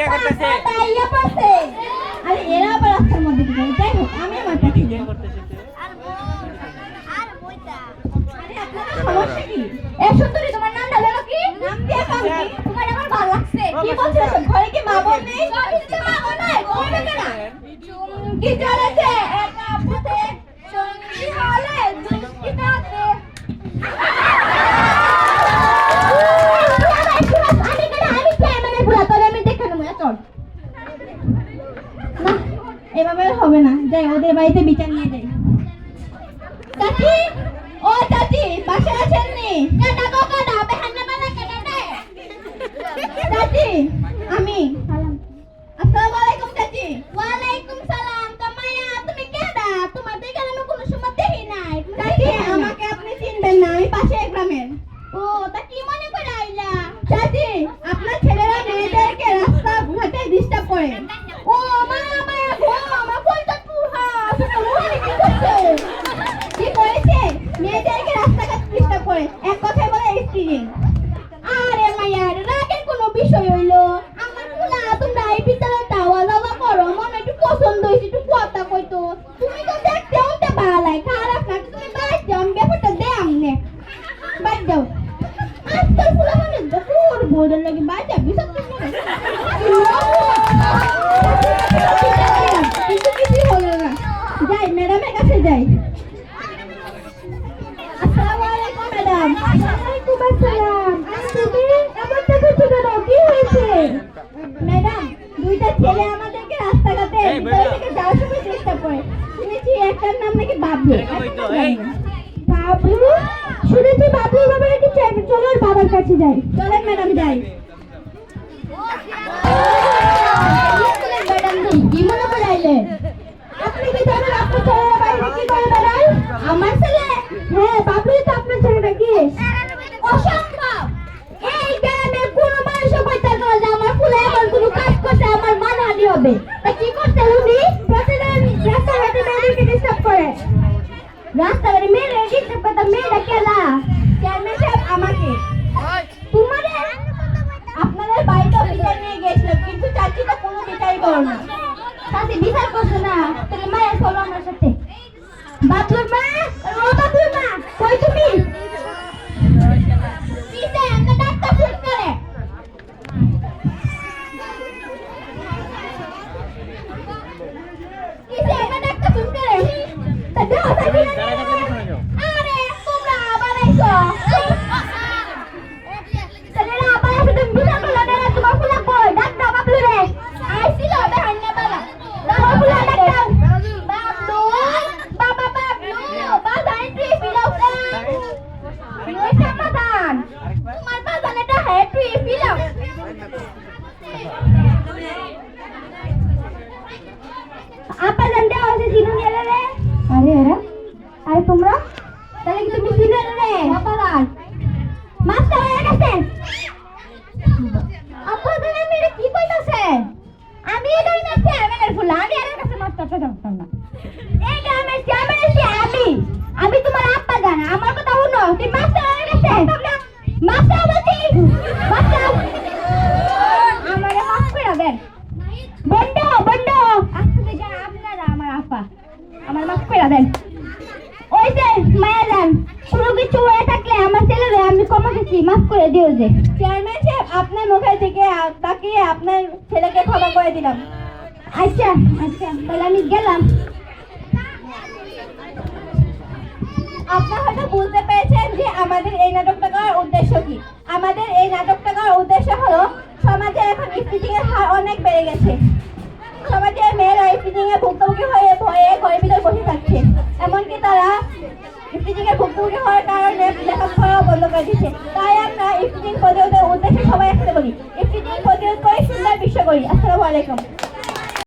কে করতেছে তাইয়া পারছে আরে এরা আবার রাস্তার মধ্যে কি করে যাই হোক আমি আমার কাছে কে করতেছে আরে আপনাদের সমস্যা কি এ সুন্দরী তোমার নামটা জানো কি নাম দিয়ে কাম কি তোমার আমার ভালো লাগছে কি বলছো ঘরে কি মা বোন নেই মা বোন নাই কেন চুমকি চলেছে না যাই ওদের বাড়িতে বিচার নিয়ে যাই। চাচি? ও চাচি বাসা আছেন নি। চাচি আমি আসসালামু আলাইকুম চাচি ওয়ালাইকুম সালাম কামায়া তুমি কেডা তোমার দেখে আমি কোনো সময় দেখি নাই চাচি আমাকে আপনি চিনবেন না আমি পাশে গ্রামের ও তা কি মনে করে আইলা চাচি আপনার ছেলেরা মেয়েদেরকে রাস্তা ঘাটে ডিস্টার্ব করে ও মা মায়া গো আমার কোনটা তুহা তুমি কি করছে কি করেছে মেয়েদেরকে রাস্তাঘাট করে এক কথায় বলে স্ত্রী। আরে মায়ার রাগের কোনো বিষয় হইল? আমার ফুলা তোমরা এই বিদ্যালয়ে দাওয়া দাওয়া করো, মনে একটু পছন্দ হয়েছে, একটু কথা কইতো। তুমি তো দেখতে উনতে ভালাই খারাপ না, তুমি বাইর যাও আমি ব্যাপারটা দে আমনে বাইর যাও আজকাল ফুলা মানে পুর বোর্ডের লাগে বাইর হলো না। যাই, ম্যাডামের কাছে যাই। বাবলু। বাবলু শুনেছি বাবলুর ব্যাপারে কি চাই চলো বাবার কাছে যাই। চলেন ম্যাডাম যাই। কি মনে করে আপনি কি জানেন আপনার ছেলেরা বাইরে কি করে বেড়ায় আমার ছেলে? হ্যাঁ তো আপনার ছেলে নাকি? অসম্ভব। এই গ্রামে কোনো মানুষ কইতে পারে যে আমার ফুলে এমন কোনো কাজ করতে আমার মানহানি হবে। তা কি করতে উনি প্রতিদিন রাস্তাঘাটে মেয়েদেরকে ডিস্টার্ব করে। রাস্তাঘাটে মেয়েরা ডিস্টার্ব করতে মেয়েরা কেলা চেয়ারম্যান সাহেব আমাকে? তোমাদের আপনাদের বাড়িতে বিচার নিয়ে গেছিল কিন্তু চাচি তো কোনো বিচারই করো না। চাচি বিচার করছ না তাহলে মায়ের ফলো আমার সাথে। বাথরুম মা বাবলুর মা কই তুমি? 不要再 tapi. মাস্টারটা জানতাম না। আমি আমি তোমার আপা জানা। আমার কথা শুনো। তুমি মাস্টার হয়ে গেছে। মাস্টার বলছি মাস্টার মাফ করে দেন। বন্ধ বন্ধ। আসলে যারা আপনারা, আমার আপা আমার মাফ করে দেন। ওই যে মায়া যান কোনো কিছু হয়ে থাকলে আমার ছেলেরে আমি ক্ষমা গেছি মাফ করে দিও যে। চেয়ারম্যান সাহেব আপনার মুখের দিকে তাকিয়ে আপনার ছেলেকে ক্ষমা করে দিলাম। আচ্ছা আচ্ছা তাহলে আমি গেলাম। আপনারা হয়তো বুঝতে পেরেছেন যে আমাদের এই নাটকটা করার উদ্দেশ্য কি। আমাদের এই নাটকটা করার উদ্দেশ্য হলো, সমাজে এখন স্পিচিং এর হার অনেক বেড়ে গেছে। সমাজের মেয়েরা এর ভুক্তভোগী হয়ে ভয়ে ঘরের ভিতরে বসে থাকছে। এমনকি তারা এর ভুক্তভোগী হওয়ার কারণে লেখাপড়াও বন্ধ করে দিচ্ছে। তাই আমরা স্পিচিং প্রতিরোধের উদ্দেশ্যে সবাই একসাথে বলি। স্পিচিং প্রতিরোধ করে সুন্দর বিশ্ব করি। আসসালামু আলাইকুম।